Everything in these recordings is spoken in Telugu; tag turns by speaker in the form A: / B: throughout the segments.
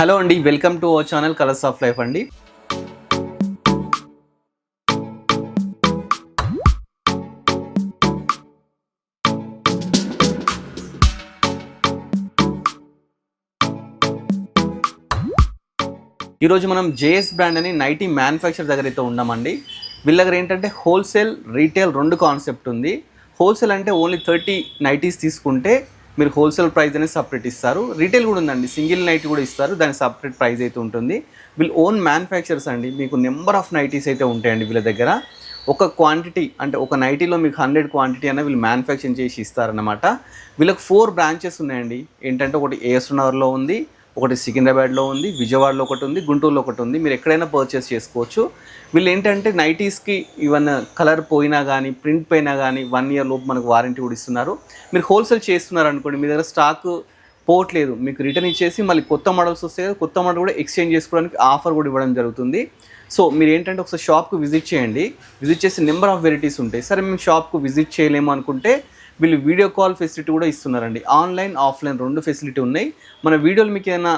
A: హలో అండి welcome to our channel colours of life అండి. ఈరోజు మనం జేఎస్ బ్రాండ్ అని నైటీ మ్యానుఫ్యాక్చర్ దగ్గర అయితే ఉన్నామండి. వీళ్ళ దగ్గర ఏంటంటే హోల్సేల్ రీటైల్ రెండు కాన్సెప్ట్ ఉంది. హోల్సేల్ అంటే ఓన్లీ థర్టీ నైటీస్ తీసుకుంటే మీరు హోల్సేల్ ప్రైస్ అనేది సపరేట్ ఇస్తారు. రీటైల్ కూడా ఉందండి. సింగిల్ నైట్ కూడా ఇస్తారు. దాని సపరేట్ ప్రైస్ అయితే ఉంటుంది. వీళ్ళు ఓన్ మ్యానుఫ్యాక్చర్స్ అండి. మీకు నెంబర్ ఆఫ్ నైటీస్ అయితే ఉంటాయండి వీళ్ళ దగ్గర. ఒక క్వాంటిటీ అంటే ఒక నైటీలో మీకు హండ్రెడ్ క్వాంటిటీ అన్న వీళ్ళు మ్యానుఫ్యాక్చరింగ్ చేసి ఇస్తారన్నమాట. వీళ్ళకి ఫోర్ బ్రాంచెస్ ఉన్నాయండి. ఏంటంటే ఒకటి ఏఎస్ నగర్లో ఉంది. ఒకటి సికింద్రాబాద్లో ఉంది విజయవాడలో ఒకటి ఉంది గుంటూరులో ఒకటి ఉంది. మీరు ఎక్కడైనా పర్చేస్ చేసుకోవచ్చు. వీళ్ళు ఏంటంటే నైటీస్కి ఈవెన్ కలర్ పోయినా కానీ ప్రింట్ పోయినా కానీ వన్ ఇయర్ లోపు మనకు వారంటీ కూడా ఇస్తున్నారు. మీరు హోల్సేల్ చేస్తున్నారు అనుకోండి మీ దగ్గర స్టాక్ పోవట్లేదు. మీకు రిటర్న్ ఇచ్చేసి మళ్ళీ కొత్త మోడల్స్ వస్తే కదా, కొత్త మోడల్ కూడా ఎక్స్చేంజ్ చేసుకోవడానికి ఆఫర్ కూడా ఇవ్వడం జరుగుతుంది. సో మీరు ఏంటంటే ఒకసారి షాప్కు విజిట్ చేయండి. విజిట్ చేసి నెంబర్ ఆఫ్ వెరైటీస్ ఉంటాయి. సరే మేము షాప్కు విజిట్ చేయలేము అనుకుంటే వీళ్ళు వీడియో కాల్ ఫెసిలిటీ కూడా ఇస్తున్నారండి. ఆన్లైన్ ఆఫ్లైన్ రెండు ఫెసిలిటీ ఉన్నాయి. మన వీడియోలు మీకు ఏదైనా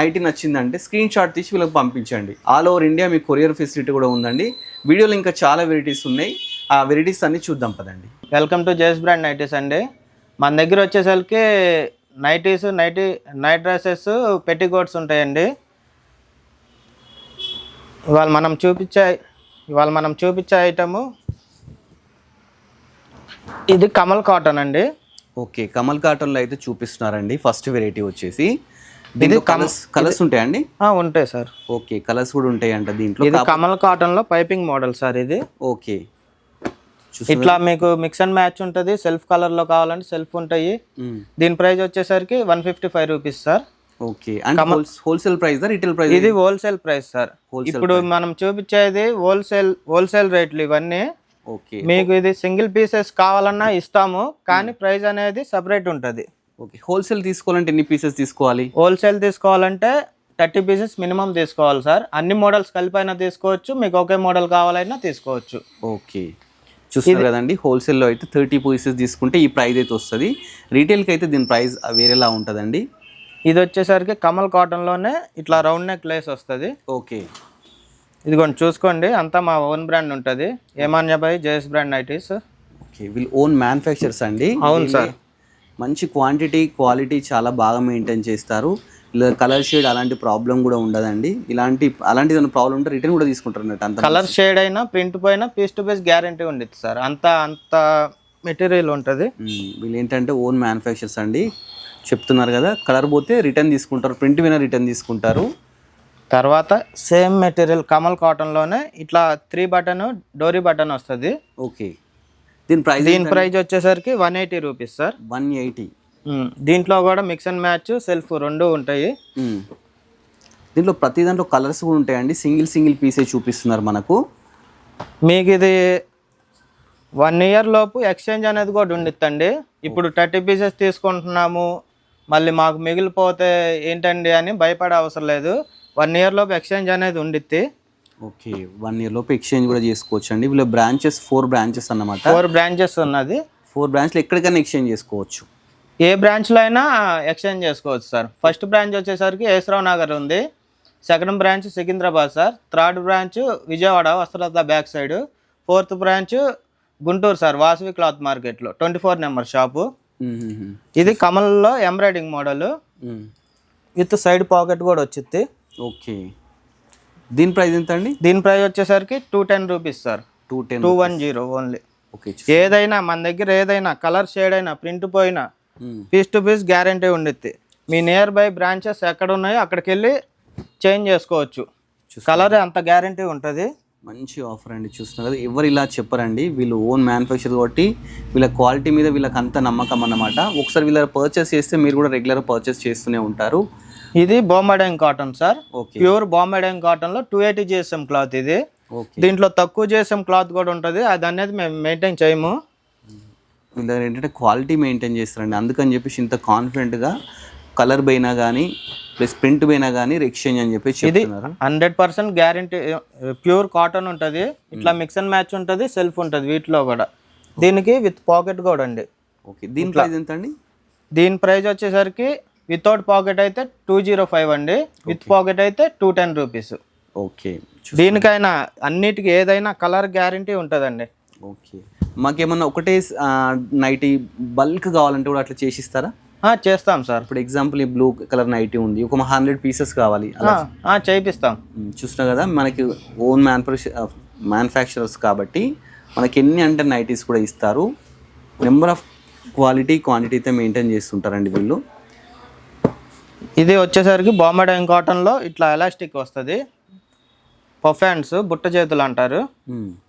A: నైటీ నచ్చిందంటే స్క్రీన్ షాట్ తీసి వీళ్ళకి పంపించండి. ఆల్ ఓవర్ ఇండియా మీకు కొరియర్ ఫెసిలిటీ కూడా ఉందండి. వీడియోలు ఇంకా చాలా వెరైటీస్ ఉన్నాయి. ఆ వెరైటీస్ అన్ని చూద్దాం పదండి.
B: Welcome to JS brand nighties అండి. మన దగ్గర వచ్చేసరికి nighties nighty night dresses petticoats ఉంటాయండి. ఇవాళ మనం చూపించే ఇవాళ మనం చూపించే ఐటము ఇది కమల్ కాటన్ అండి.
A: ఓకే కమల్ కాటన్లో అయితే చూపిస్తున్నారండి. ఫస్ట్ వెరైటీ వచ్చేసి. దీంట్లో కలర్స్ కలర్స్ ఉంటాయండి?
B: ఉంటాయి సార్.
A: ఓకే కలర్స్ కూడా ఉంటాయి అంట దీంట్లో.
B: ఇది కమల్ కాటన్లో పైపింగ్ మోడల్ సార్ ఇది.
A: ఓకే.
B: ఇట్లా మీకు మిక్స్ అండ్ మ్యాచ్ ఉంటుంది. సెల్ఫ్ కలర్లో కావాలంటే సెల్ఫ్ ఉంటాయి. దీని ప్రైస్ వచ్చేసరికి one fifty five rupees sir.
A: Okay wholesale price retail price
B: ఇది హోల్సేల్ ప్రైస్ సార్. ఇప్పుడు మనం చూపించేది హోల్సేల్ హోల్సేల్ రేట్లు ఇవన్నీ.
A: ఓకే
B: మీకు ఇది సింగిల్ పీసెస్ కావాలన్నా ఇస్తాము కానీ ప్రైస్ అనేది సపరేట్ ఉంటుంది.
A: ఓకే హోల్సేల్ తీసుకోవాలంటే ఎన్ని పీసెస్ తీసుకోవాలి?
B: హోల్సేల్ తీసుకోవాలంటే థర్టీ పీసెస్ మినిమం తీసుకోవాలి సార్. అన్ని మోడల్స్ కలిపైనా తీసుకోవచ్చు మీకు ఒకే మోడల్ కావాలన్నా తీసుకోవచ్చు.
A: ఓకే చూస్తున్నారు కదండి హోల్సేల్లో అయితే థర్టీ పీసెస్ తీసుకుంటే ఈ ప్రైస్ అయితే వస్తుంది. రీటైల్కి అయితే దీని ప్రైస్ వేరేలా ఉంటుందండి.
B: ఇది వచ్చేసరికి కమల్ కాటన్లోనే ఇట్లా రౌండ్ నెక్ లేస్ వస్తుంది.
A: ఓకే
B: ఇదిగోండి చూసుకోండి. అంతా మా ఓన్ బ్రాండ్ ఉంటుంది. ఏమాన్యబాయ్ జేఎస్ బ్రాండ్ నైటీస్.
A: ఓకే వీళ్ళు ఓన్ మ్యానుఫ్యాక్చర్స్ అండి.
B: అవును సార్.
A: మంచి క్వాంటిటీ క్వాలిటీ చాలా బాగా మెయింటైన్ చేస్తారు. కలర్ షేడ్ అలాంటి ప్రాబ్లం కూడా ఉండదండి. ఇలాంటి అలాంటి ప్రాబ్లం ఉంటే రిటర్న్ కూడా తీసుకుంటారు అన్నట్టు అంత
B: కలర్ షేడ్ అయినా ప్రింట్ పోయినా పీస్ టు పీస్ గ్యారంటీ ఉండిద్ది సార్. అంత అంత మెటీరియల్ ఉంటుంది.
A: వీళ్ళు ఏంటంటే ఓన్ మ్యానుఫ్యాక్చర్స్ అండి. చెప్తున్నారు కదా కలర్ పోతే రిటర్న్ తీసుకుంటారు ప్రింట్ వినా రిటర్న్ తీసుకుంటారు.
B: తర్వాత సేమ్ మెటీరియల్ కమల్ కాటన్లోనే ఇట్లా త్రీ బటన్ డోరీ బటన్ వస్తుంది.
A: ఓకే. దీని ప్రైస్
B: దీని ప్రైస్ వచ్చేసరికి one eighty rupees sir.
A: One eighty.
B: దీంట్లో కూడా మిక్స్ అండ్ మ్యాచ్ సెల్ఫ్ రెండు ఉంటాయి.
A: దీంట్లో ప్రతి దాంట్లో కలర్స్ కూడా ఉంటాయండి. సింగిల్ సింగిల్ పీసే చూపిస్తున్నారు మనకు.
B: మీకు ఇది వన్ ఇయర్ లోపు ఎక్స్చేంజ్ అనేది కూడా ఉండిద్దండి. ఇప్పుడు థర్టీ పీసెస్ తీసుకుంటున్నాము. మళ్ళీ మాకు మిగిలిపోతే ఏంటండి అని భయపడే అవసరం లేదు. వన్ ఇయర్ లోపు ఎక్స్చేంజ్ అనేది ఉండిద్ది.
A: ఓకే వన్ ఇయర్ లోపు ఎక్స్చేంజ్ కూడా చేసుకోవచ్చు అండి వీళ్ళ బ్రాంచెస్ ఫోర్ బ్రాంచెస్ అన్నమాట.
B: ఫోర్ బ్రాంచెస్ ఉన్నది.
A: ఫోర్ బ్రాంచ్లు ఎక్కడికైనా ఎక్స్చేంజ్ చేసుకోవచ్చు.
B: ఏ బ్రాంచ్లో అయినా ఎక్స్చేంజ్ చేసుకోవచ్చు సార్. ఫస్ట్ బ్రాంచ్ వచ్చేసరికి ఏసరావు నగర్ ఉంది. Second branch Secunderabad sir. Third branch Vijayawada Vastralatha back side. Fourth branch Guntur sir Vasavi cloth మార్కెట్లో. Twenty four number shop. ఇది కమల్లో embroidering model. With side pocket కూడా వచ్చింది
A: ఓకే. దీని ప్రైస్ ఎంత అండి
B: దీని ప్రైస్ వచ్చేసరికి two ten rupees sir
A: two ten
B: two one zero only
A: okay
B: ఏదైనా మన దగ్గర ఏదైనా కలర్ షేడ్ అయినా ప్రింట్ పోయినా. పీస్ టు పీస్ గ్యారంటీ ఉండిద్ది. మీ నియర్ బై బ్రాంచెస్ ఎక్కడ ఉన్నాయో అక్కడికి వెళ్ళి చేంజ్ చేసుకోవచ్చు. కలర్ అంత గ్యారంటీ ఉంటుంది.
A: మంచి ఆఫర్ అండి చూస్తున్నారు కదా. ఎవరు ఇలా చెప్పరండి వీళ్ళు ఓన్ మ్యానుఫ్యాక్చర్ కాబట్టి వీళ్ళ క్వాలిటీ మీద వీళ్ళకి అంత నమ్మకం అన్నమాట. ఒకసారి వీళ్ళ పర్చేస్ చేస్తే మీరు కూడా రెగ్యులర్ పర్చేస్ చేస్తూనే ఉంటారు.
B: ఇది Bombay Dyeing cotton sir pure Bombay Dyeing కాటన్లో టూ ఎయిటీ జిఎస్ఎం క్లాత్ ఇది. దీంట్లో తక్కువ జిఎస్ఎం క్లాత్ కూడా ఉంటుంది. అది అనేది మేము మెయింటైన్ చేయము.
A: వీళ్ళ దగ్గర ఏంటంటే క్వాలిటీ మెయింటైన్ చేస్తారండి. అందుకని చెప్పేసి ఇంత కాన్ఫిడెంట్గా కలర్ పోయినా కానీ ప్లస్ ప్రింట్ పోయినా కానీ ఎక్స్చేంజ్ అని చెప్పి చెప్తున్నారు?
B: Hundred percent guarantee pure cotton ఉంటుంది. ఇట్లా మిక్స్ అండ్ మ్యాచ్ ఉంటుంది సెల్ఫ్ ఉంటుంది వీటిలో కూడా. దీనికి విత్ పాకెట్ కూడా అండి.
A: ఓకే దీని ప్రైస్ ఎంత అండి
B: దీని ప్రైస్ వచ్చేసరికి వితౌట్ పాకెట్ అయితే టూ జీరో ఫైవ్ అండి. విత్ పాకెట్ అయితే టూ టెన్ రూపీస్.
A: ఓకే.
B: దీనికైనా అన్నిటికీ ఏదైనా కలర్ గ్యారంటీ ఉంటుందండి.
A: ఓకే. మాకేమన్నా ఒకటే నైటీ బల్క్ కావాలంటే కూడా అట్లా చేసిస్తారా?
B: చేస్తాం సార్.
A: ఇప్పుడు ఎగ్జాంపుల్ ఈ బ్లూ కలర్ నైటీ ఉంది. ఒక హండ్రెడ్ పీసెస్ కావాలి.
B: చేయిస్తాం
A: చూసినా కదా మనకి ఓన్ మ్యానుఫ్యాక్చర్ మ్యానుఫ్యాక్చరర్స్ కాబట్టి మనకి ఎన్ని అంటే నైటీస్ కూడా ఇస్తారు. నెంబర్ ఆఫ్ క్వాలిటీ క్వాంటిటీ అయితే మెయింటైన్ చేస్తుంటారండి వీళ్ళు.
B: ఇది వచ్చేసరికి బాంబే కాటన్లో ఇట్లా ఎలాస్టిక్ వస్తుంది. పఫాన్స్ బుట్ట చేతులు అంటారు.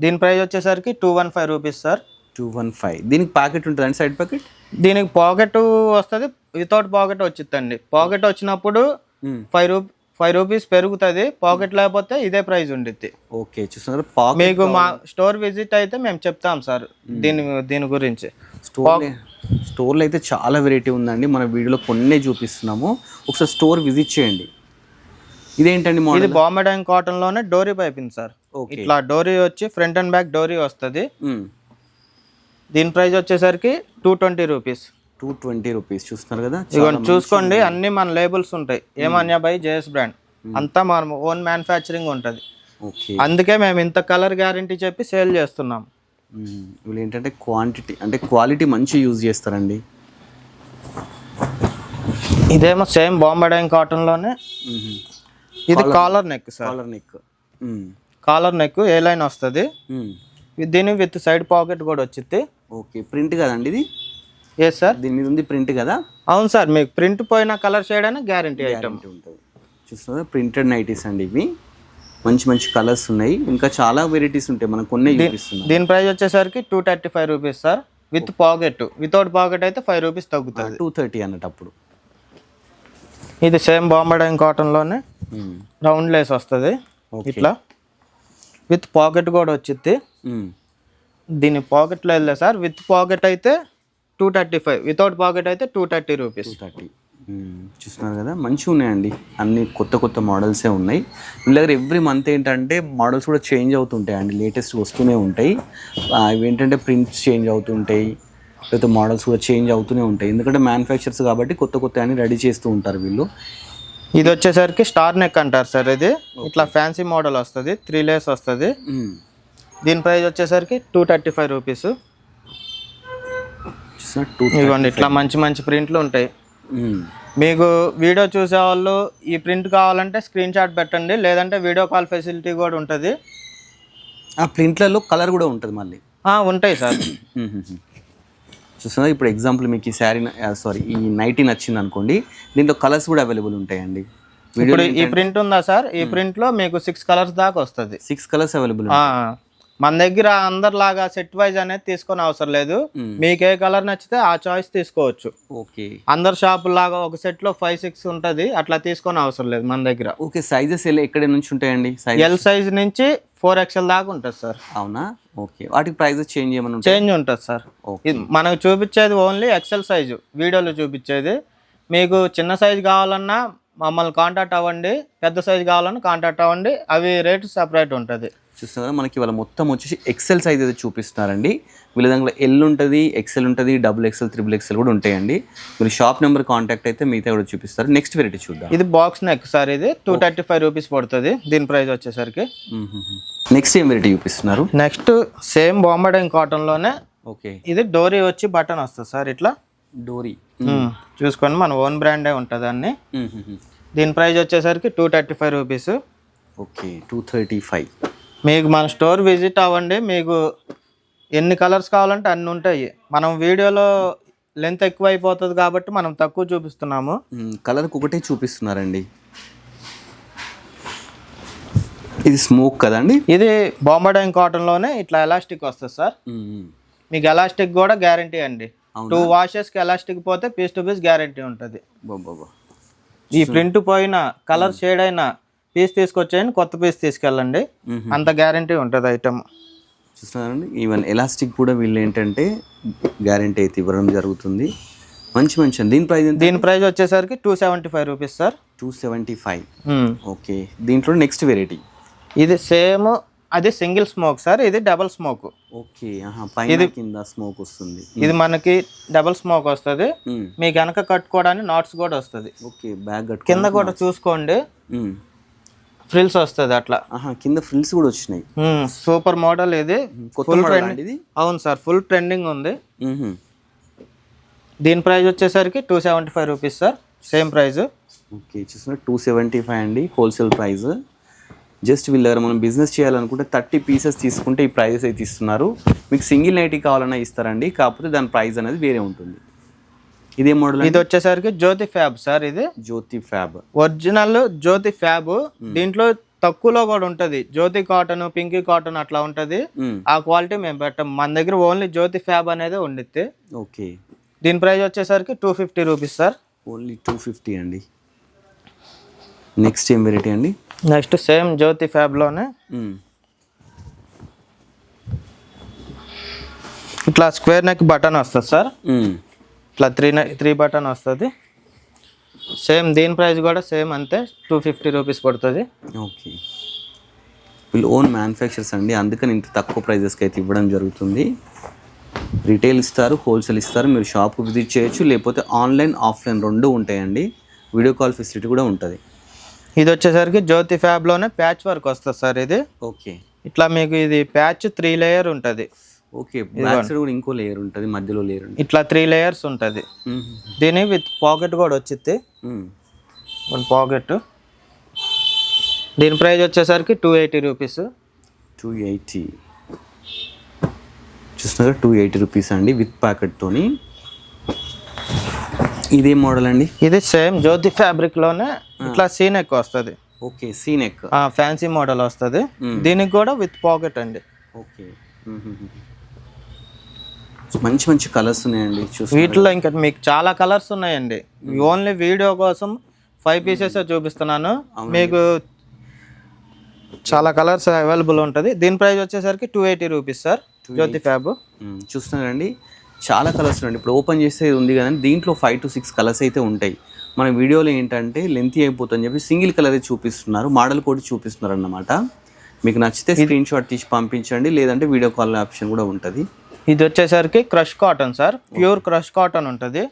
B: దీని ప్రైస్ వచ్చేసరికి two one five rupees sir.
A: Two one five. దీనికి ప్యాకెట్ ఉంటుందండి సైడ్ ప్యాకెట్
B: దీనికి పాకెట్ వస్తుంది. వితౌట్ పాకెట్ వచ్చిందండి పాకెట్ వచ్చినప్పుడు ఫైవ్ రూ ఫైవ్ రూపీస్ పెరుగుతుంది పాకెట్ లేకపోతే ఇదే ప్రైస్ ఉండిద్ది.
A: ఓకే చూస్తున్నారు?
B: మీకు మా స్టోర్ విజిట్ అయితే మేము చెప్తాం సార్ దీని దీని గురించి.
A: స్టోర్ స్టోర్లో అయితే చాలా వెరైటీ ఉందండి. మన వీడియోలో కొన్నే చూపిస్తున్నాము. ఒకసారి స్టోర్ విజిట్ చేయండి. ఇదేంటండి
B: ఇది బాంబే కాటన్లోనే డోరీ పైపింగ్ సార్.
A: ఓకే.
B: ఇట్లా డోరీ వచ్చి ఫ్రంట్ అండ్ బ్యాక్ డోరీ వస్తుంది. దీని ప్రైస్ వచ్చేసరికి two twenty rupees
A: two twenty rupees. చూస్తున్నారు కదా?
B: ఇదిగోండి చూసుకోండి. అన్ని మన లేబుల్స్ ఉంటాయి. ఏమన్యా బై? JS brand. అంతా మన ఓన్ మ్యానుఫ్యాక్చరింగ్ ఉంటుంది. అందుకే మేము ఇంత కలర్ గ్యారంటీ చెప్పి సేల్ చేస్తున్నాం.
A: వీళ్ళు ఏంటంటే క్వాంటిటీ అంటే క్వాలిటీ మంచి యూజ్ చేస్తారండి.
B: ఇదేమో సేమ్ బాంబే కాటన్లోనే. ఇది collar neck sir
A: collar neck
B: collar neck ఏ లైన్ వస్తుంది? దీని విత్ సైడ్ పాకెట్ కూడా వచ్చింది
A: ఓకే. ప్రింట్ కదండి ఇది?
B: ఏ సార్
A: దీని మీద ఉంది ప్రింట్ కదా?
B: అవును సార్ మీకు ప్రింట్ పోయిన కలర్ షేడ్ అయినా గ్యారంటీ ఐటమ్
A: ఉంటుంది. చూస్తున్నారు? ప్రింటెడ్ నైటీస్ అండి ఇవి. మంచి మంచి కలర్స్ ఉన్నాయి. ఇంకా చాలా వెరైటీస్ ఉంటాయి. మనం కొన్ని చూపిస్తున్నాం.
B: దీని ప్రైస్ వచ్చేసరికి two thirty five rupees sir with pocket without pocket అయితే ఫైవ్ రూపీస్ తగ్గుతుంది.
A: టూ థర్టీ అన్నట్టు అప్పుడు
B: ఇది సేమ్ బాంబే కాటన్లోనే
A: మ్మ్.
B: రౌండ్ లేస్ వస్తుంది. ఇట్లా. విత్ పాకెట్ కూడా వచ్చింది
A: మ్మ్.
B: దీని పాకెట్లో వెళ్ళే సార్ విత్ పాకెట్ అయితే two thirty five. Without pocket అయితే టూ థర్టీ రూపీస్.
A: థర్టీ. చూస్తున్నారు కదా మంచిగా ఉన్నాయండి. అన్ని కొత్త కొత్త మోడల్సే ఉన్నాయి. వీళ్ళ దగ్గర ఎవ్రీ మంత్ ఏంటంటే మోడల్స్ కూడా చేంజ్ అవుతుంటాయి అండి. లేటెస్ట్ వస్తూనే ఉంటాయి. ఇవి ఏంటంటే ప్రింట్స్ చేంజ్ అవుతుంటాయి. లేకపోతే మోడల్స్ కూడా చేంజ్ అవుతూనే ఉంటాయి. ఎందుకంటే మ్యానుఫ్యాక్చర్స్ కాబట్టి కొత్త కొత్త అన్ని రెడీ చేస్తూ ఉంటారు వీళ్ళు.
B: ఇది వచ్చేసరికి స్టార్ నెక్ అంటారు సార్ ఇది. ఇట్లా ఫ్యాన్సీ మోడల్ వస్తుంది. త్రీ లేస్ వస్తుంది. దీని ప్రైస్ వచ్చేసరికి two thirty five rupees.
A: Two
B: ఇదిగోండి ఇట్లా మంచి మంచి ప్రింట్లు ఉంటాయి. మీకు వీడియో చూసే వాళ్ళు ఈ ప్రింట్ కావాలంటే స్క్రీన్ షాట్ పెట్టండి లేదంటే వీడియో కాల్ ఫెసిలిటీ కూడా ఉంటుంది.
A: ఆ ప్రింట్లలో కలర్ కూడా ఉంటుంది మళ్ళీ.
B: ఉంటాయి సార్.
A: చూస్తున్నారు ఇప్పుడు ఎగ్జాంపుల్ మీకు ఈ శారీ సారీ ఈ నైటీ నచ్చింది అనుకోండి దీంట్లో కలర్స్ కూడా అవైలబుల్ ఉంటాయండి.
B: ఇప్పుడు ఈ ప్రింట్ ఉందా సార్? ఈ ప్రింట్లో మీకు సిక్స్ కలర్స్ దాకా వస్తుంది.
A: సిక్స్ కలర్స్ అవైలబుల్
B: మన దగ్గర అందరిలాగా సెట్ వైజ్ అనేది తీసుకొని అవసరం లేదు. మీకు ఏ కలర్ నచ్చితే ఆ చాయిస్ తీసుకోవచ్చు.
A: ఓకే.
B: అందరు షాపుల లాగా ఒక సెట్లో ఫైవ్ సిక్స్ ఉంటది. అట్లా తీసుకొని అవసరం లేదు మన దగ్గర.
A: ఓకే సైజెస్ ఎక్కడ నుంచి ఉంటాయండి?
B: ఎల్ సైజ్ నుంచి ఫోర్ ఎక్స్ఎల్ దాకా ఉంటుంది సార్.
A: అవునా? ఓకే. వాటికి ప్రైజెస్ చేంజ్ ఉంటాయి?
B: చేంజ్ ఉంటుంది సార్. మనకు చూపించేది ఓన్లీ ఎక్సెల్ సైజు వీడియోలో చూపించేది. మీకు చిన్న సైజు కావాలన్నా మమ్మల్ని కాంటాక్ట్ అవ్వండి. పెద్ద సైజు కావాలన్నా కాంటాక్ట్ అవ్వండి. అవి రేటు సపరేట్ ఉంటుంది.
A: చూస్తున్నారా మనకి ఇవాళ మొత్తం వచ్చేసి ఎక్సెల్ సైజ్ అయితే చూపిస్తున్నారండి. వీళ్ళ దాంట్లో ఎల్ ఉంటుంది ఎక్సెల్ ఉంటుంది డబుల్ ఎక్సెల్ త్రిబుల్ ఎక్సెల్ కూడా ఉంటాయండి. మీరు షాప్ నెంబర్ కాంటాక్ట్ అయితే మిగతా కూడా చూపిస్తారు. నెక్స్ట్ వెరైటీ చూద్దాం.
B: ఇది బాక్స్ నెక్ సార్ ఇది. టూ థర్టీ ఫైవ్ రూపీస్ పడుతుంది. దీని ప్రైస్ వచ్చేసరికి.
A: నెక్స్ట్ ఏం వెరైటీ చూపిస్తున్నారు?
B: నెక్స్ట్ సేమ్ బాంబే కాటన్లోనే
A: ఓకే
B: ఇది డోరీ వచ్చి బటన్ వస్తుంది సార్ ఇట్లా.
A: డోరీ.
B: చూసుకోండి మన ఓన్ బ్రాండే ఉంటుంది అన్ని దీని ప్రైస్ వచ్చేసరికి two thirty five rupees.
A: Okay two thirty five
B: మీకు మన స్టోర్ విజిట్ అవ్వండి. మీకు ఎన్ని కలర్స్ కావాలంటే అన్ని ఉంటాయి. మనం వీడియోలో లెంత్ ఎక్కువ అయిపోతుంది కాబట్టి మనం తక్కువ చూపిస్తున్నాము.
A: కలర్కి ఒకటే చూపిస్తున్నారండి. ఇది స్మోక్ కదండి?
B: ఇది బాంబే కాటన్లోనే ఇట్లా ఎలాస్టిక్ వస్తుంది సార్. మీకు ఎలాస్టిక్ కూడా గ్యారంటీ అండి? టూ వాషెస్కి ఎలాస్టిక్ పోతే పీస్ టు పీస్ గ్యారంటీ ఉంటుంది. ఈ ప్రింట్ పోయిన కలర్ షేడ్ అయినా పీస్ తీసుకొచ్చేయండి కొత్త పీస్ తీసుకెళ్ళండి. అంత గ్యారంటీ ఉంటుంది ఐటమ్
A: చూస్తున్నారండి ఈవెన్ ఎలాస్టిక్ కూడా వీళ్ళు ఏంటంటే గ్యారంటీ అయితే ఇవ్వడం జరుగుతుంది. మంచి మంచి. దీని ప్రైస్
B: దీని ప్రైస్ వచ్చేసరికి two seventy five rupees sir
A: two seventy five okay దీంట్లో నెక్స్ట్ వెరైటీ
B: ఇది సేమ్ అది సింగిల్ స్మోక్ సార్ ఇది డబల్ స్మోక్.
A: ఓకే పైన కింద స్మోక్ వస్తుంది.
B: ఇది మనకి డబల్ స్మోక్ వస్తుంది. మీ వెనక కట్టుకోవడానికి నాట్స్ కూడా వస్తుంది.
A: ఓకే బ్యాగ్
B: కింద కూడా చూసుకోండి. ఫ్రిల్స్ వస్తుంది అట్లా.
A: కింద ఫ్రిల్స్ కూడా వచ్చినాయి.
B: సూపర్ మోడల్ ఇది. ఫుల్
A: ఇది
B: అవును సార్ ఫుల్ ట్రెండింగ్ ఉంది. దీని ప్రైస్ వచ్చేసరికి two seventy five rupees sir same price
A: okay చూస్తున్నా టూ సెవెంటీ ఫైవ్ అండి హోల్సేల్ ప్రైస్ జస్ట్ వీళ్ళ దగ్గర మనం బిజినెస్ చేయాలనుకుంటే థర్టీ పీసెస్ తీసుకుంటే ఈ ప్రైజెస్ అయితే ఇస్తున్నారు మీకు సింగిల్ నైటీ కావాలన్నా ఇస్తారండి. కాకపోతే దాని ప్రైస్ అనేది వేరే ఉంటుంది. ఇదే మోడల్
B: ఇది వచ్చేసరికి జ్యోతి ఫ్యాబ్ సార్ ఇది?
A: Jyothi Fab
B: original Jyothi Fab దీంట్లో తక్కువలో కూడా ఉంటది. జ్యోతి కాటన్ పింకీ కాటన్ అట్లా ఉంటది. ఆ క్వాలిటీ మేము పెట్టాం. మన దగ్గర ఓన్లీ జ్యోతి ఫ్యాబ్ అనేది ఉండిద్ది.
A: ఓకే
B: దీని ప్రైస్ వచ్చేసరికి two fifty rupees sir.
A: Only two fifty అండి. నెక్స్ట్ ఏం వెరైటీ అండి?
B: నెక్స్ట్ సేమ్ జ్యోతి ఫ్యాబ్లోనే. ఇట్లా స్క్వేర్ నెక్ బటన్ వస్తుంది సార్. ఇట్లా త్రీ త్రీ బటన్ వస్తుంది. సేమ్ దీని ప్రైస్ కూడా సేమ్ అంతే టూ ఫిఫ్టీ రూపీస్ పడుతుంది.
A: ఓకే. వీళ్ళు ఓన్ మ్యానుఫ్యాక్చర్స్ అండి అందుకని ఇంత తక్కువ ప్రైజెస్కి అయితే ఇవ్వడం జరుగుతుంది. రిటైల్ ఇస్తారు హోల్సేల్ ఇస్తారు మీరు షాప్ విజిట్ చేయొచ్చు లేకపోతే ఆన్లైన్ ఆఫ్లైన్ రెండు ఉంటాయండి. వీడియో కాల్ ఫెసిలిటీ కూడా ఉంటుంది.
B: ఇది వచ్చేసరికి జ్యోతి ఫ్యాబ్లోనే ప్యాచ్ వర్క్ వస్తుంది సార్ ఇది.
A: ఓకే.
B: ఇట్లా మీకు ఇది ప్యాచ్ త్రీ లేయర్ ఉంటుంది.
A: ఓకే కూడా ఇంకో లేయర్ ఉంటుంది మధ్యలో లేయర్
B: ఇట్లా త్రీ లేయర్స్ ఉంటుంది. దీని విత్ పాకెట్ కూడా వచ్చింది వన్ పాకెట్. దీని ప్రైస్ వచ్చేసరికి two eighty rupees.
A: Two eighty. చూస్తున్నారా టూ ఎయిటీ రూపీస్ అండి విత్ ప్యాకెట్తోని ఇదే మోడల్ అండి?
B: ఇది సేమ్ జ్యోతి ఫ్యాబ్రిక్లోనే ఇట్లా సీన్ ఎక్కువ వస్తుంది.
A: ఓకే సీనెక్
B: ఫ్యాన్సీ మోడల్ వస్తుంది. దీనికి కూడా విత్ పాకెట్ అండి.
A: ఓకే. మంచి మంచి కలర్స్ ఉన్నాయండి
B: వీటిలో ఇంకా మీకు చాలా కలర్స్ ఉన్నాయండి. ఓన్లీ వీడియో కోసం ఫైవ్ పీసెస్ చూపిస్తున్నాను. మీకు చాలా కలర్స్ అవైలబుల్ ఉంటుంది. దీని ప్రైస్ వచ్చేసరికి two eighty rupees sir Jyothi Fab.
A: చూస్తున్నారండి. చాలా కలర్స్ ఉన్నాయి ఇప్పుడు ఓపెన్ చేస్తే ఉంది కదండి. దీంట్లో ఫైవ్ టు సిక్స్ కలర్స్ అయితే ఉంటాయి. మన వీడియోలో ఏంటంటే లెంత్ అయిపోతుందని చెప్పి సింగిల్ కలర్ చూపిస్తున్నారు. మోడల్ కూడా చూపిస్తున్నారు అన్నమాట మీకు నచ్చితే స్క్రీన్ షాట్ తీసి పంపించండి. లేదంటే వీడియో కాల్ ఆప్షన్ కూడా ఉంటుంది.
B: ఇది వచ్చేసరికి crush cotton sir pure crush cotton ఉంటుంది.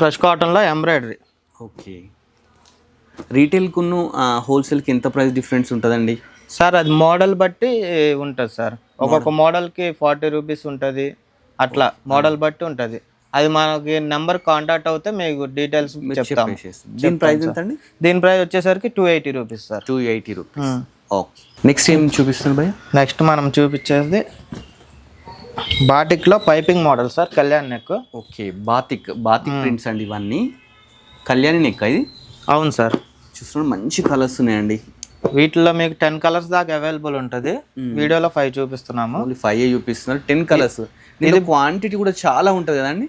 B: క్రష్ కాటన్లో ఎంబ్రాయిడరీ
A: ఓకే. రీటైల్కును హోల్సేల్కి ఎంత ప్రైస్ డిఫరెన్స్ ఉంటుందండి?
B: సార్ అది మోడల్ బట్టి ఉంటుంది సార్. ఒక్కొక్క మోడల్కి ఫార్టీ రూపీస్ ఉంటుంది. అట్లా మోడల్ బట్టి ఉంటుంది. అది మనకి నెంబర్ కాంటాక్ట్ అవుతే మీకు డీటెయిల్స్ చెప్తాం.
A: దీని ప్రైస్ ఎంత అండి
B: దీని ప్రైస్ వచ్చేసరికి two eighty rupees sir.
A: Two eighty rupees. Okay. Next ఏం చూపిస్తుంది భయ్య?
B: నెక్స్ట్ మనం చూపించేది బాటిక్లో piping model sir Kalyan neck.
A: Okay. Batik batik prints అండి ఇవన్నీ. కళ్యాణి నెక్ ఇది.
B: అవును సార్.
A: చూస్తున్నాడు మంచి కలర్స్ ఉన్నాయండి.
B: వీటిలో మీకు టెన్ కలర్స్ దాకా అవైలబుల్ ఉంటుంది. వీడియోలో ఫైవ్ చూపిస్తున్నాము.
A: ఫైవ్ చూపిస్తున్నారు. టెన్ కలర్స్ ఇది క్వాంటిటీ కూడా చాలా ఉంటుంది కదండి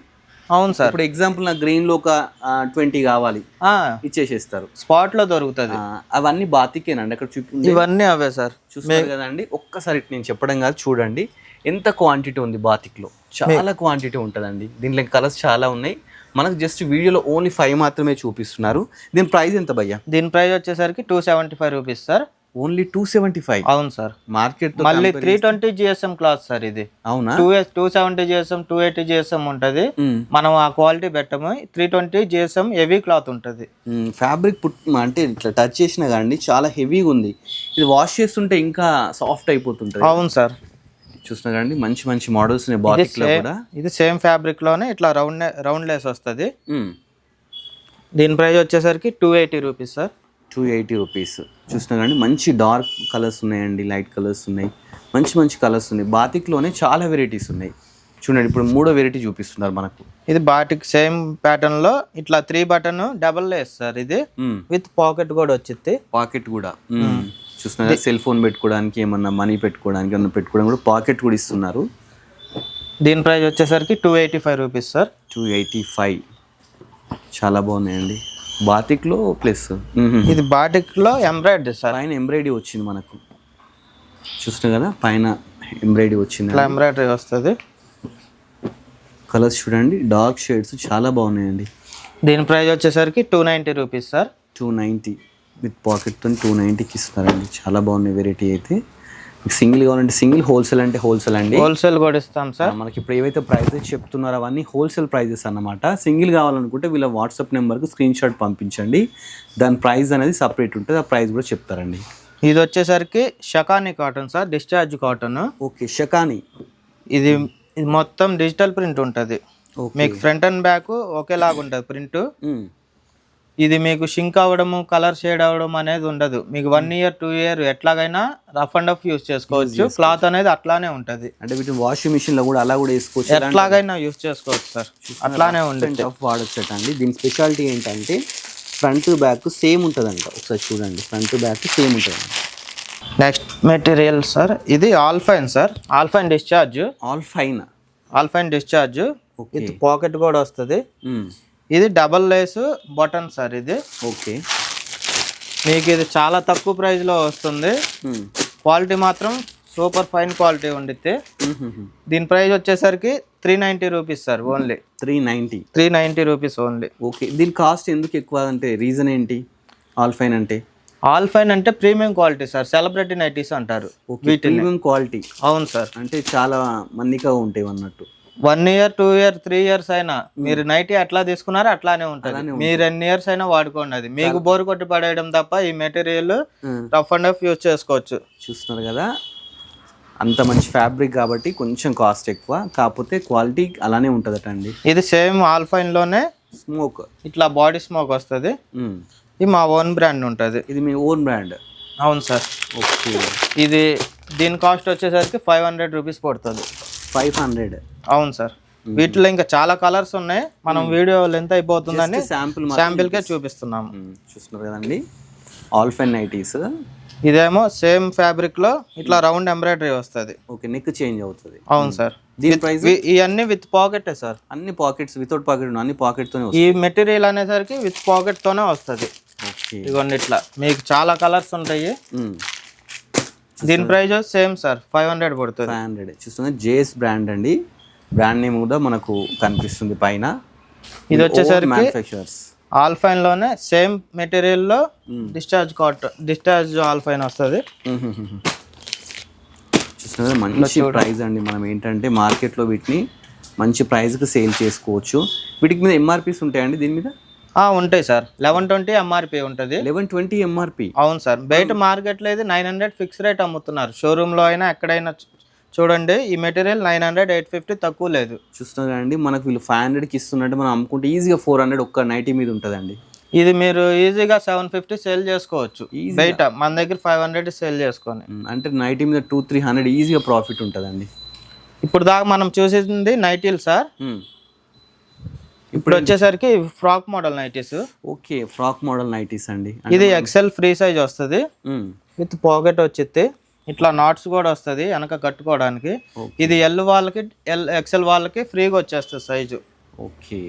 B: అవును సార్.
A: ఇప్పుడు ఎగ్జాంపుల్ నాకు గ్రీన్లో ఒక ట్వంటీ కావాలి. ఇచ్చేసేస్తారు.
B: స్పాట్లో దొరుకుతుంది.
A: ఆ, అవన్నీ బాతికేనండి. అక్కడ చూపి
B: ఇవన్నీ అవే సార్.
A: చూస్తారు కదండి ఒక్కసారి నేను చెప్పడం కాదు చూడండి. ఎంత క్వాంటిటీ ఉంది బాతిక్లో చాలా క్వాంటిటీ ఉంటుందండి. దీంట్లో కలర్స్ చాలా ఉన్నాయి. మనకు జస్ట్ వీడియోలో ఓన్లీ ఫైవ్ మాత్రమే చూపిస్తున్నారు. దీని ప్రైస్ ఎంత భయ్యా?
B: దీని ప్రైస్ వచ్చేసరికి two seventy five rupees sir
A: only two seventy five
B: అవును సార్
A: మార్కెట్
B: మళ్ళీ three twenty GSM cloth sir ఇది.
A: అవునా?
B: Two two seventy GSM two eighty GSM ఉంటుంది. మనం ఆ quality పెట్టము. Three twenty GSM heavy cloth ఉంటుంది.
A: ఫ్యాబ్రిక్ పుట్ అంటే ఇట్లా టచ్ చేసినా కానీ చాలా హెవీగా ఉంది. ఇది వాష్ చేస్తుంటే ఇంకా సాఫ్ట్ అయిపోతుంటుంది.
B: అవును సార్
A: చూసినా కానీ మంచి మంచి మోడల్స్ ఉన్నాయి బాటిక్లో కూడా.
B: ఇది సేమ్ ఫ్యాబ్రిక్లోనే ఇట్లా రౌండ్ రౌండ్ లేస్ వస్తుంది. దీని ప్రైస్ వచ్చేసరికి two eighty rupees sir
A: two eighty rupees చూసినా కానీ మంచి డార్క్ కలర్స్ ఉన్నాయండి లైట్ కలర్స్ ఉన్నాయి. మంచి మంచి కలర్స్ ఉన్నాయి. బాతిక్లోనే చాలా వెరైటీస్ ఉన్నాయి. చూడండి ఇప్పుడు మూడో వెరైటీ చూపిస్తున్నారు మనకు.
B: ఇది బాటిక్ సేమ్ ప్యాటర్న్లో ఇట్లా three button double lace sir ఇది. విత్ పాకెట్ కూడా వచ్చింది
A: పాకెట్ కూడా. చూస్తున్నా సెల్ ఫోన్ పెట్టుకోవడానికి ఏమన్నా మనీ పెట్టుకోవడానికి ఏమన్నా పెట్టుకోవడానికి కూడా పాకెట్ కూడా ఇస్తున్నారు.
B: దీని ప్రైస్ వచ్చేసరికి two eighty five rupees sir.
A: Two eighty five చాలా బాగున్నాయండి. బాతిక్లో ప్లస్
B: ఇది బాటిక్లో ఎంబ్రాయిడరీ సార్.
A: పైన ఎంబ్రాయిడరీ వచ్చింది మనకు. చూస్తున్నా కదా పైన ఎంబ్రాయిడరీ వచ్చింది.
B: ఎంబ్రాయిడరీ వస్తుంది.
A: కలర్స్ చూడండి. డార్క్ షేడ్స్ చాలా బాగున్నాయండి.
B: దీని ప్రైస్ వచ్చేసరికి two ninety rupees sir.
A: Two ninety with పాకెట్తో two నైంటీకి ఇస్తున్నారండి. చాలా బాగున్నాయి వెరైటీ అయితే. సింగిల్ కావాలంటే సింగిల్ హోల్సేల్ అంటే హోల్సేల్ అండి.
B: హోల్సేల్ కూడా ఇస్తాం సార్.
A: మనకి ఇప్పుడు ఏవైతే ప్రైజెస్ చెప్తున్నారో అవన్నీ హోల్సేల్ ప్రైజెస్ అన్నమాట. సింగిల్ కావాలనుకుంటే వీళ్ళ వాట్సాప్ నెంబర్కి స్క్రీన్ షాట్ పంపించండి. దాని ప్రైస్ అనేది సపరేట్ ఉంటుంది. ఆ ప్రైస్ కూడా చెప్తారండి.
B: ఇది వచ్చేసరికి షకాని cotton sir. Discharge cotton.
A: Okay షకాని.
B: ఇది ఇది మొత్తం డిజిటల్ ప్రింట్ ఉంటుంది. మీకు ఫ్రంట్ అండ్ బ్యాక్ ఒకేలాగా ఉంటుంది ప్రింట్ ఇది మీకు షింక్ అవ్వడము కలర్ షేడ్ అవ్వడం అనేది ఉండదు. మీకు వన్ ఇయర్ టూ ఇయర్ ఎట్లాగైనా రఫ్ అండ్ ఆఫ్ యూస్ చేసుకోవచ్చు. క్లాత్ అనేది అట్లానే ఉంటుంది.
A: అంటే వీటిని వాషింగ్ మిషన్లో కూడా అలా కూడా వేసుకోవచ్చు.
B: ఎట్లాగైనా యూస్ చేసుకోవచ్చు సార్ అట్లానే ఉంటుంది
A: ఆఫ్ వాడొచ్చట అండి దీని స్పెషాలిటీ ఏంటంటే ఫ్రంట్ బ్యాక్ సేమ్ ఉంటుందంట. ఒకసారి చూడండి. ఫ్రంట్ బ్యాక్ సేమ్ ఉంటుంది
B: నెక్స్ట్ మెటీరియల్ సార్ ఇది all fine sir all fine discharge
A: all fine
B: all fine discharge with pocket కూడా వస్తుంది. ఇది డబల్ లేస్ బటన్ సార్ ఇది.
A: ఓకే
B: మీకు ఇది చాలా తక్కువ ప్రైస్లో వస్తుంది. క్వాలిటీ మాత్రం సూపర్ ఫైన్ క్వాలిటీ ఉండిద్ది. దీని ప్రైస్ వచ్చేసరికి three ninety rupees sir only
A: three ninety
B: three ninety rupees only
A: okay దీని కాస్ట్ ఎందుకు ఎక్కువ? అంటే రీజన్ ఏంటి? ఆల్ ఫైన్ అంటే?
B: ఆల్ ఫైన్ అంటే premium quality sir celebrity nighties అంటారు
A: ప్రీమియం క్వాలిటీ.
B: అవును సార్.
A: అంటే చాలా మన్నికగా ఉంటాయి అన్నట్టు.
B: One year two year three years అయినా మీరు నైటీ అట్లా తీసుకున్నారో అట్లానే ఉంటుంది. మీరు ఎన్ని ఇయర్స్ అయినా వాడుకోండి అది. మీకు బోర్ కొట్టి పడేయడం తప్ప ఈ material rough and off use చేసుకోవచ్చు.
A: చూస్తున్నారు కదా అంత మంచి ఫ్యాబ్రిక్ కాబట్టి కొంచెం కాస్ట్ ఎక్కువ కాకపోతే క్వాలిటీ అలానే ఉంటుందట అండి.
B: ఇది సేమ్ ఆల్ఫైన్లోనే
A: స్మోక్
B: ఇట్లా బాడీ స్మోక్ వస్తుంది. ఇది మా ఓన్ బ్రాండ్ ఉంటుంది.
A: ఇది మీ ఓన్ బ్రాండ్
B: అవును సార్.
A: ఓకే.
B: ఇది దీని కాస్ట్ వచ్చేసరికి ఫైవ్ హండ్రెడ్ రూపీస్ పడుతుంది.
A: ఫైవ్ హండ్రెడ్
B: అవును సార్. వీటిలో ఇంకా చాలా కలర్స్ ఉన్నాయి. మనం వీడియో లెంత్ అయిపోతుందని
A: శాంపుల్
B: శాంపిల్కే చూపిస్తున్నాము.
A: చూస్తున్నారు కదండి. ఆల్ ఫైన్ నైటీస్
B: ఇదేమో సేమ్ ఫ్యాబ్రిక్లో ఇట్లా రౌండ్ ఎంబ్రాయిడరీ వస్తుంది.
A: ఓకే నెక్ చేంజ్ అవుతుంది.
B: అవును సార్.
A: దీని ప్రైస్
B: ఇవి- ఇవన్నీ విత్ పాకెటే సార్.
A: అన్ని పాకెట్స్ వితౌట్ పాకెట్ అన్ని పాకెట్ తోనే
B: ఈ మెటీరియల్ అనేసరికి విత్ పాకెట్ తోనే వస్తుంది. ఇదిగోండి ఇట్లా. మీకు చాలా కలర్స్ ఉంటాయి. దీని price same sir five hundred పడుతుంది.
A: Five hundred. చూస్తున్నా జేఎస్ బ్రాండ్ అండి. బ్రాండ్ నేమ్ కూడా మనకు కనిపిస్తుంది పైన.
B: ఇది వచ్చేసరికి
A: మ్యానుఫ్యాక్చరర్స్.
B: ఆల్ఫైన్లోనే same మెటీరియల్లో discharge cotton discharge all fine వస్తుంది.
A: చూస్తున్నా కదా, మంచి ప్రైస్ అండి మనం ఏంటంటే మార్కెట్లో వీటిని మంచి ప్రైస్కి సేల్ చేసుకోవచ్చు. వీటికి మీద ఎంఆర్పీస్ ఉంటాయండి దీని మీద?
B: ఉంటాయి సార్. లెవెన్ ట్వంటీ ఎంఆర్పి ఉంటుంది.
A: లెవెన్ ట్వంటీ ఎంఆర్పి
B: అవును సార్. బయట మార్కెట్లో అయితే నైన్ హండ్రెడ్ ఫిక్స్ రేట్ అమ్ముతున్నారు. షోరూంలో అయినా ఎక్కడైనా చూడండి ఈ material nine hundred eight fifty తక్కువ లేదు.
A: చూస్తున్నారు కదండి మనకు వీళ్ళు ఫైవ్ హండ్రెడ్కి ఇస్తున్నట్టు మనం అమ్ముకుంటే ఈజీగా ఫోర్ హండ్రెడ్ ఒక్క నైటీ మీద ఉంటుందండి.
B: ఇది మీరు ఈజీగా సెవెన్ ఫిఫ్టీ సేల్ చేసుకోవచ్చు. బయట మన దగ్గర ఫైవ్ హండ్రెడ్ సేల్ చేసుకొని.
A: అంటే నైటీ మీద టూ త్రీ హండ్రెడ్ ఈజీగా ప్రాఫిట్ ఉంటుందండి.
B: ఇప్పుడు దాకా మనం చూసింది నైటీలు సార్. ఇప్పుడు వచ్చేసరికి frock model nighties.
A: Okay frock model nighties అండి.
B: ఇది ఎక్సెల్ ఫ్రీ సైజ్ వస్తుంది. విత్ పాకెట్ వచ్చింది ఇట్లా నాట్స్ కూడా వస్తుంది వెనక కట్టుకోవడానికి. ఇది ఎల్ వాళ్ళకి ఎల్ ఎక్సెల్ వాళ్ళకి ఫ్రీగా వచ్చేస్తుంది సైజు
A: ఓకే.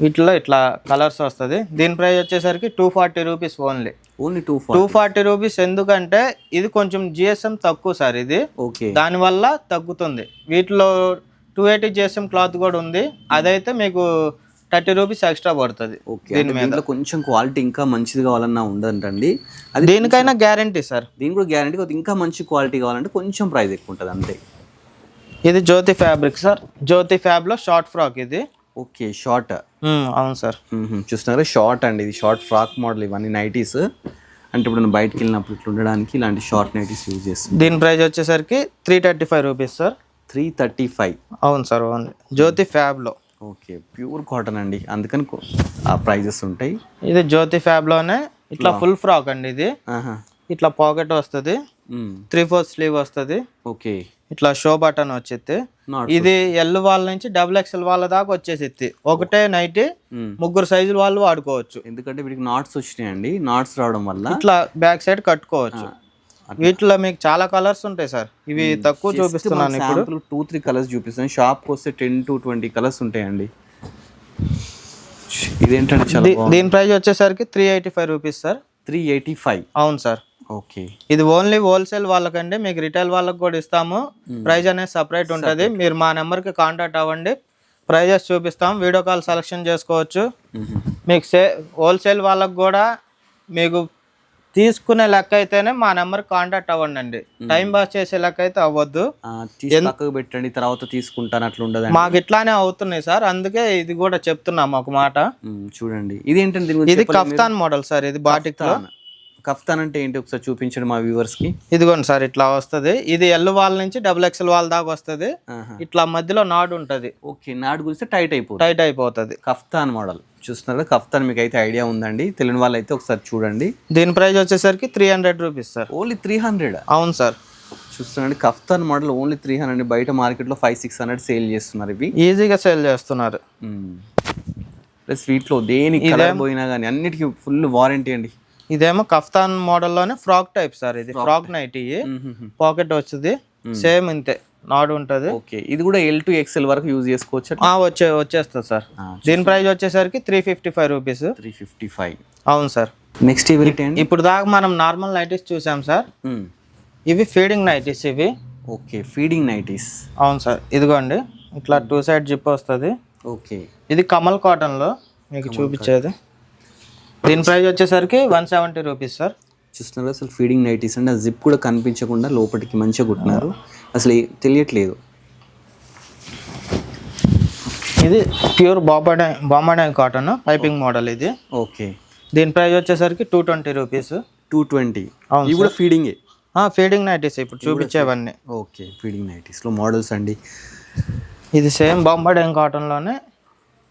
B: వీటిలో ఇట్లా కలర్స్ వస్తుంది. దీని ప్రైస్ వచ్చేసరికి two forty rupees only
A: only two
B: two
A: four
B: forty rupees ఎందుకంటే ఇది కొంచెం జిఎస్ఎం తక్కువ సార్ ఇది.
A: ఓకే.
B: దానివల్ల తగ్గుతుంది. వీటిలో టూ ఎయిటీ జిఎస్ఎం క్లాత్ కూడా ఉంది. అదైతే మీకు థర్టీ రూపీస్ ఎక్స్ట్రా పడుతుంది
A: దీంట్లో కొంచెం క్వాలిటీ ఇంకా మంచిది కావాలన్నా ఉండదంటండి అది
B: దీనికైనా గ్యారంటీ సార్
A: దీని కూడా గ్యారంటీ ఇంకా మంచి క్వాలిటీ కావాలంటే కొంచెం ప్రైస్ ఎక్కువ ఉంటుంది అంతే.
B: ఇది జ్యోతి ఫ్యాబ్రిక్ సార్ జ్యోతి ఫ్యాబ్లో షార్ట్ ఫ్రాక్ ఇది.
A: ఓకే షార్ట్
B: అవును సార్
A: చూస్తున్నారా? షార్ట్ అండి ఇది. షార్ట్ ఫ్రాక్ మోడల్ ఇవన్నీ నైటీస్ అంటే ఇప్పుడు నేను బయటకు వెళ్ళినప్పుడు ఇట్లా ఉండడానికి ఇలాంటి షార్ట్ నైటీస్ యూజ్ చేస్తాను
B: దీని ప్రైస్ వచ్చేసరికి three thirty five rupees sir
A: three thirty five.
B: అవును సార్ ఓన్లీ. జ్యోతి ఫ్యాబ్లో.
A: ఓకే ప్యూర్ కాటన్ అండి. అందుకని ఆ ప్రైజెస్ ఉంటాయి.
B: ఇది జ్యోతి ఫ్యాబ్లోనే ఇట్లా ఫుల్ ఫ్రాక్ అండి ఇది. ఇట్లా పాకెట్ వస్తుంది. త్రీ ఫోర్త్ స్లీవ్ వస్తుంది.
A: ఓకే.
B: ఇట్లా షో బటన్ వచ్చేది. ఇది ఎల్ వాళ్ళ నుంచి డబుల్ ఎక్స్ఎల్ వాళ్ళ దాకా వచ్చేసిద్ది. ఒకటే నైట్. ముగ్గురు సైజుల వాళ్ళు వాడుకోవచ్చు.
A: ఎందుకంటే వీటికి నాట్స్ వచ్చినాయండి. నాట్స్ రావడం వల్ల
B: ఇట్లా బ్యాక్ సైడ్ కట్టుకోవచ్చు. వీటిలో మీకు చాలా కలర్స్ ఉంటాయి సార్. ఇవి తక్కువ చూపిస్తున్నాను ఇప్పుడు.
A: టూ త్రీ కలర్స్ చూపిస్తాను. షాప్కి వస్తే టెన్ టు ట్వంటీ కలర్స్ ఉంటాయండి. ఇదేంటంటే
B: దీని ప్రైస్ వచ్చేసరికి three eighty five rupees sir.
A: Three eighty five
B: అవును సార్.
A: ఓకే
B: ఇది ఓన్లీ హోల్సేల్ వాళ్ళకండి. మీకు రిటైల్ వాళ్ళకి కూడా ఇస్తాము. ప్రైస్ అనేది సపరేట్ ఉంటుంది. మీరు మా నెంబర్కి కాంటాక్ట్ అవ్వండి. ప్రైజెస్ చూపిస్తాం. వీడియో కాల్ సెలెక్షన్ చేసుకోవచ్చు. మీకు సే హోల్సేల్ వాళ్ళకి కూడా మీకు తీసుకునే లెక్క అయితేనే మా నెంబర్ కాంటాక్ట్ అవ్వండి అండి టైం పాస్ చేసే లెక్క అయితే అవ్వద్దు.
A: పక్కకు పెట్టండి తర్వాత తీసుకుంటాను అట్లా ఉండదండి
B: మాకు ఇట్లానే అవుతున్నాయి సార్. అందుకే ఇది కూడా చెప్తున్నాం ఒక మాట.
A: చూడండి. ఇది ఏంటంటే
B: ఇది కఫ్తాన్ మోడల్ సార్ ఇది బాటిక్
A: కఫ్తాన్. అంటే ఏంటి? ఒకసారి చూపించండి మా వ్యూవర్స్కి
B: ఇదిగోండి సార్ ఇట్లా వస్తది. ఇది ఎల్ వాల్ నుంచి డబుల్ ఎక్స్ఎల్ వాల్ దాకా వస్తది. ఇట్లా మధ్యలో నాడు ఉంటది.
A: ఓకే నాడు గురిస్తే టైట్ అయిపోతుంది.
B: టైట్ అయిపోతది.
A: Kaftan model. చూస్తున్నారు కఫ్తాన్ మీకు అయితే ఐడియా ఉందండి. తెలియని వాళ్ళు అయితే ఒకసారి చూడండి.
B: దీని ప్రైస్ వచ్చేసరికి three hundred rupees sir
A: only three hundred
B: అవును sir
A: చూస్తున్నాండి kaftan model only three hundred బయట మార్కెట్లో ఫైవ్ సిక్స్ హండ్రెడ్ సేల్ చేస్తున్నారు ఇవి.
B: ఈజీగా సేల్ చేస్తున్నారు.
A: ప్లస్ వీటిలో దేనికి కలర్ పోయినా కానీ అన్నిటికీ ఫుల్ వారంటీ అండి.
B: ఇదేమో కఫ్తాన్ మోడల్లోనే ఫ్రాక్ టైప్ సార్ ఇది ఫ్రాక్ నైట్ పాకెట్ వస్తుంది సేమ్ ఇంతే. నాడు ఉంటది.
A: ఓకే. ఇది కూడా ఎల్ టు ఎక్స్ఎల్ వరకు యూజ్ చేసుకోవచ్చు?
B: వచ్చే వచ్చేస్తుంది సార్. దీని ప్రైస్ వచ్చేసరికి three fifty five rupees
A: three fifty five
B: అవును సార్
A: నెక్స్ట్ అండి?
B: ఇప్పుడు దాకా మనం నార్మల్ నైటీస్ చూసాం సార్. ఇవి ఫీడింగ్ నైటీస్ ఇవి.
A: ఓకే ఫీడింగ్ నైటీస్
B: అవును సార్. ఇదిగోండి. ఇట్లా టూ సైడ్ జిప్ వస్తుంది.
A: ఓకే.
B: ఇది కమల్ కాటన్లో మీకు చూపించేది. దీని ప్రైస్ వచ్చేసరికి వన్ సెవెంటీ రూపీస్ సార్.
A: చూస్తున్నారు అసలు ఫీడింగ్ నైటీస్ అంటే ఆ జిప్ కూడా కనిపించకుండా లోపలికి మంచిగా కుట్టినారు. అసలు తెలియట్లేదు.
B: ఇది ప్యూర్ బాంబాడే బాంబాడే కాటన్ పైపింగ్ మోడల్ ఇది.
A: ఓకే.
B: దీని ప్రైస్ వచ్చేసరికి two twenty rupees.
A: Two twenty.
B: అవును
A: ఇవి కూడా ఫీడింగే?
B: ఫీడింగ్ నైటీస్ ఇప్పుడు చూపించేవన్నీ.
A: ఓకే ఫీడింగ్ నైటీస్లో మోడల్స్ అండి.
B: ఇది సేమ్ బాంబాడే కాటన్లోనే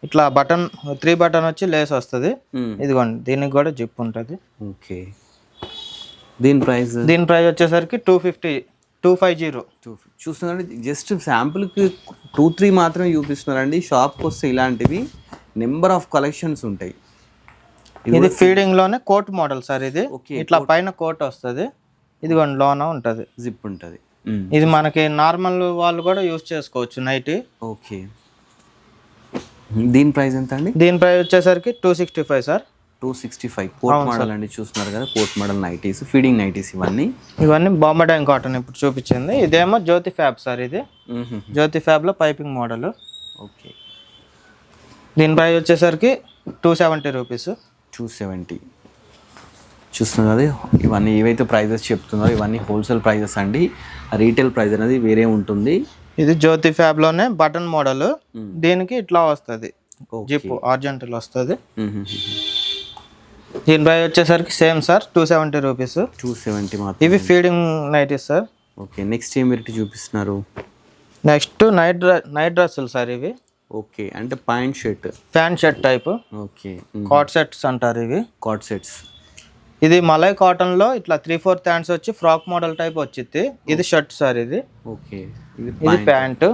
B: ఇట్లా బటన్ త్రీ బటన్ వచ్చి లేస్ వస్తుంది. ఇదిగోండి దీనికి కూడా జిప్ ఉంటుంది.
A: ఓకే. దీని ప్రైస్?
B: దీని ప్రైస్ వచ్చేసరికి two fifty two five zero.
A: చూస్తున్నారండి జస్ట్ శాంపుల్కి టూ త్రీ మాత్రమే చూపిస్తున్నారండి. షాప్కి వస్తే ఇలాంటివి నెంబర్ ఆఫ్ కలెక్షన్స్ ఉంటాయి.
B: ఇది ఫీడింగ్లోనే కోట్ మోడల్ సార్ ఇది. ఇట్లా పైన కోట్ వస్తుంది. ఇదిగోండి లోన ఉంటది.
A: జిప్ ఉంటుంది.
B: ఇది మనకి నార్మల్ వాళ్ళు కూడా యూస్ చేసుకోవచ్చు నైట్.
A: ఓకే. దీని ప్రైస్ ఎంత అండి
B: దీని ప్రైస్ వచ్చేసరికి two sixty five sir.
A: Two sixty five coat model అండి చూస్తున్నారు కదా coat model nighties feeding nighties ఇవన్నీ.
B: ఇవన్నీ బాంబడాన్ కాటన్ ఇప్పుడు చూపించింది. ఇదేమో జ్యోతి ఫ్యాబ్ సార్ ఇది. జ్యోతి ఫ్యాబ్లో పైపింగ్ మోడల్.
A: ఓకే.
B: దీని ప్రైస్ వచ్చేసరికి two seventy rupees.
A: Two seventy. చూస్తున్నారు కదా ఇవన్నీ ఏవైతే ప్రైజెస్ చెప్తున్నారో ఇవన్నీ హోల్సేల్ ప్రైజెస్ అండి. రీటైల్ ప్రైస్ అనేది వేరే ఉంటుంది.
B: ఇది జ్యోతి ఫ్యాబ్లోనే బటన్ మోడల్. దీనికి ఇట్లా వస్తుంది. జిప్ ఆర్జెంటల్ వస్తుంది. దీని ప్రైస్ వచ్చేసరికి same sir two seventy rupees
A: two seventy మాత్రం
B: ఇవి feeding nighties sir
A: okay next ఏం వెరైటీ చూపిస్తున్నారు?
B: నెక్స్ట్ నైట్ నైట్ డ్రెస్సులు సార్ ఇవి.
A: ఓకే అంటే point shirt
B: pant shirt type
A: okay
B: cot sets అంటారు ఇవి.
A: కాట్ సెట్స్
B: ఇది మలై కాటన్లో ఇట్లా త్రీ ఫోర్త్ హ్యాండ్స్ వచ్చి ఫ్రాక్ మోడల్ టైప్ వచ్చింది ఇది షర్ట్ సార్ ఇది.
A: ఓకే ఇది
B: ప్యాంటు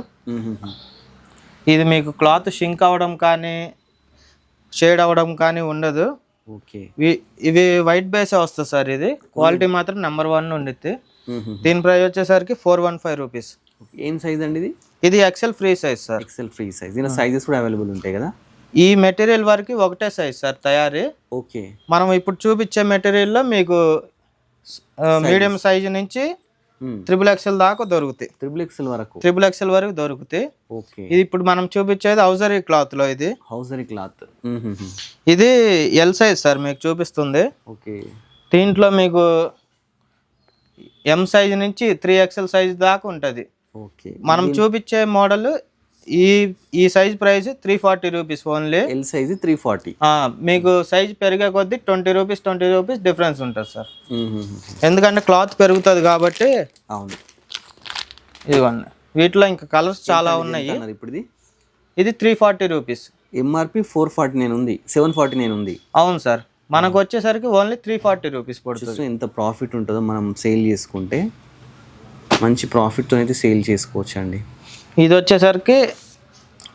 B: ఇది మీకు క్లాత్ షింక్ అవ్వడం కానీ షేడ్ అవ్వడం కానీ ఉండదు.
A: ఓకే.
B: ఇవి ఇవి వైట్ బేసే వస్తుంది సార్ ఇది. క్వాలిటీ మాత్రం నెంబర్ వన్ ఉండిద్ది. దీని ప్రైస్ వచ్చేసరికి ఫోర్ వన్ ఫైవ్ రూపీస్
A: ఏం సైజ్ అండి ఇది?
B: ఇది XL free size sir
A: XL free size దీని సైజెస్ కూడా అవైలబుల్ ఉంటాయి కదా?
B: ఈ మెటీరియల్ వరకు ఒకటే సైజ్ సార్ తయారీ.
A: ఓకే.
B: మనం ఇప్పుడు చూపించే మెటీరియల్లో మీకు మీడియం సైజ్ నుంచి త్రిబుల్ ఎక్స్ఎల్ దాకా దొరుకుతాయి.
A: త్రిబుల్ ఎక్సెల్ వరకు?
B: త్రిబుల్ ఎక్స్ఎల్ వరకు దొరుకుతాయి.
A: ఓకే.
B: ఇది ఇప్పుడు మనం చూపించేది హౌజరీ క్లాత్లో ఇది.
A: హౌసరీ క్లాత్
B: ఇది ఎల్ సైజ్ సార్ మీకు చూపిస్తుంది.
A: ఓకే.
B: దీంట్లో మీకు ఎం సైజ్ నుంచి త్రీ ఎక్స్ఎల్ సైజ్ దాకా ఉంటుంది.
A: ఓకే.
B: మనం చూపించే మోడల్ ఈ ఈ size price three forty rupees only
A: L size three forty
B: మీకు సైజ్ పెరిగే కొద్దీ twenty rupees twenty rupees difference ఉంటుంది సార్. ఎందుకంటే క్లాత్ పెరుగుతుంది కాబట్టి
A: అవును.
B: ఇదిగోండి. వీటిలో ఇంకా కలర్స్ చాలా ఉన్నాయి.
A: ఇప్పుడు ఇది
B: three forty rupees
A: MRP four forty nine ఉంది. సెవెన్ ఫార్టీ నైన్ ఉంది.
B: అవును సార్. మనకు వచ్చేసరికి ఓన్లీ త్రీ ఫార్టీ రూపీస్ పడుతుంది.
A: ఎంత ప్రాఫిట్ ఉంటుందో మనం సేల్ చేసుకుంటే మంచి ప్రాఫిట్తో అయితే సేల్ చేసుకోవచ్చు అండి
B: ఇది వచ్చేసరికి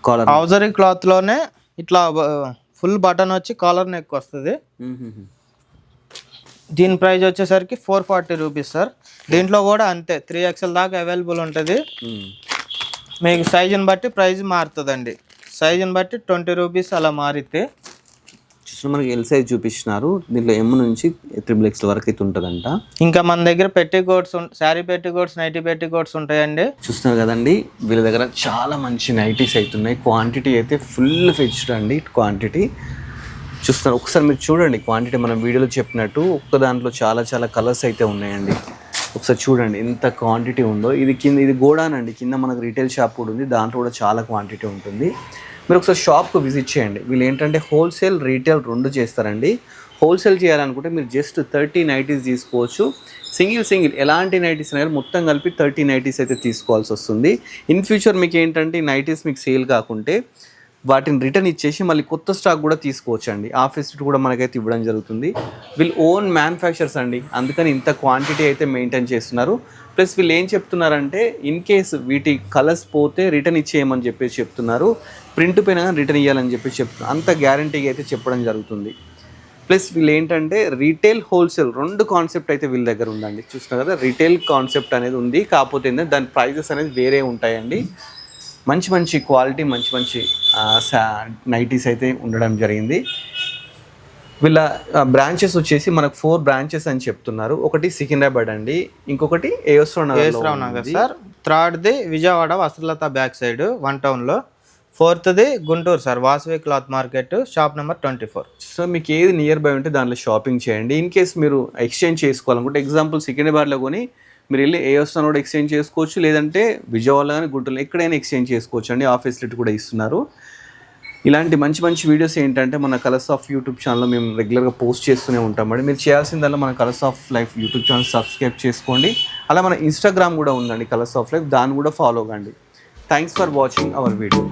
A: కాలర్
B: హౌజరీ క్లాత్లోనే ఇట్లా ఫుల్ బటన్ వచ్చి కాలర్ నెక్ వస్తుంది. దీని ప్రైస్ వచ్చేసరికి ఫోర్ ఫార్టీ రూపీస్ సార్ దీంట్లో కూడా అంతే త్రీ ఎక్స్ఎల్ దాకా అవైలబుల్ ఉంటుంది. మీకు సైజుని బట్టి ప్రైస్ మారుతుందండి. సైజుని బట్టి ట్వంటీ రూపీస్ అలా మారితే
A: చూసిన మనకి ఎల్ సైజ్ చూపిస్తున్నారు. దీంట్లో ఎమ్ నుంచి త్రిబుల్ ఎక్స్ వరకు అయితే ఉంటుందంట.
B: ఇంకా మన దగ్గర పెట్టి కోట్స్ శారీ పెట్టి కోట్స్ నైటీ పెట్టి కోట్స్ ఉంటాయండి.
A: చూస్తున్నారు కదండి వీళ్ళ దగ్గర చాలా మంచి నైటీస్ అవుతున్నాయి క్వాంటిటీ అయితే ఫుల్ ఫెచ్డ్ అండి క్వాంటిటీ చూస్తున్నారు ఒకసారి మీరు చూడండి క్వాంటిటీ మనం వీడియోలో చెప్పినట్టు ఒక్క దాంట్లో చాలా చాలా కలర్స్ అయితే ఉన్నాయండి. ఒకసారి చూడండి ఎంత క్వాంటిటీ ఉందో. ఇది కింద ఇది గోడాన్ అండి. కింద మనకు రీటైల్ షాప్ కూడా ఉంది. దాంట్లో కూడా చాలా క్వాంటిటీ ఉంటుంది. మీరు ఒకసారి షాప్కు విజిట్ చేయండి. వీళ్ళు ఏంటంటే హోల్సేల్ రీటైల్ రెండు చేస్తారండి. హోల్సేల్ చేయాలనుకుంటే మీరు జస్ట్ థర్టీ నైటీస్ తీసుకోవచ్చు. సింగిల్ సింగిల్ ఎలాంటి నైటీస్ అయినా మొత్తం కలిపి థర్టీ నైటీస్ అయితే తీసుకోవాల్సి వస్తుంది. ఇన్ ఫ్యూచర్ మీకు ఏంటంటే నైటీస్ మీకు సేల్ కాకుంటే వాటిని రిటర్న్ ఇచ్చేసి మళ్ళీ కొత్త స్టాక్ కూడా తీసుకోవచ్చు అండి ఆ ఫెసిలిటీ కూడా మనకైతే ఇవ్వడం జరుగుతుంది. వీళ్ళు ఓన్ మ్యానుఫ్యాక్చర్స్ అండి. అందుకని ఇంత క్వాంటిటీ అయితే మెయింటైన్ చేస్తున్నారు. ప్లస్ వీళ్ళు ఏం చెప్తున్నారంటే ఇన్ కేస్ వీటి కలర్స్ పోతే రిటర్న్ ఇచ్చేయమని చెప్పేసి చెప్తున్నారు. ప్రింట్ పైన రిటర్న్ ఇవ్వాలని చెప్పేసి చెప్తున్నారు. అంత గ్యారంటీగా అయితే చెప్పడం జరుగుతుంది. ప్లస్ వీళ్ళు ఏంటంటే రీటైల్ హోల్సేల్ రెండు కాన్సెప్ట్ అయితే వీళ్ళ దగ్గర ఉందండి. చూస్తున్నారు కదా రీటైల్ కాన్సెప్ట్ అనేది ఉంది. కాకపోతే ఏంటంటే దాని ప్రైజెస్ అనేది వేరే ఉంటాయండి. మంచి మంచి క్వాలిటీ మంచి మంచి నైటీస్ అయితే ఉండడం జరిగింది. వీళ్ళ బ్రాంచెస్ వచ్చేసి మనకు ఫోర్ బ్రాంచెస్ అని చెప్తున్నారు. ఒకటి సికింద్రాబాద్ అండి ఇంకొకటి AS Rao
B: Nagar sir. థర్డ్ది Vijayawada Vastralatha back side one టౌన్లో ఫోర్త్ది Guntur sir Vasavi cloth market shop number twenty four.
A: So మీకు ఏది నియర్ బై ఉంటే దాంట్లో షాపింగ్ చేయండి. ఇన్ కేస్ మీరు ఎక్స్చేంజ్ చేసుకోవాలనుకుంటే ఎగ్జాంపుల్ సికింద్రాబాద్లో కొని మీరు వెళ్ళి ఏ వస్తున్నా కూడా ఎక్స్చేంజ్ చేసుకోవచ్చు. లేదంటే విజయవాడ కానీ గుంటూరులో ఎక్కడైనా ఎక్స్చేంజ్ చేసుకోవచ్చు అండి. ఆ ఫెసిలిటీ కూడా ఇస్తున్నారు. ఇలాంటి మంచి మంచి వీడియోస్ ఏంటంటే మన కలర్స్ ఆఫ్ యూట్యూబ్ ఛానల్లో మేము రెగ్యులర్గా పోస్ట్ చేస్తూనే ఉంటామండి మీరు చేయాల్సిందల్లా మన colours of life YouTube channel subscribe చేసుకోండి. అలా మన ఇన్స్టాగ్రామ్ కూడా ఉందండి కలర్స్ ఆఫ్ లైఫ్ దాన్ని కూడా ఫాలో కండి. Thanks for watching our video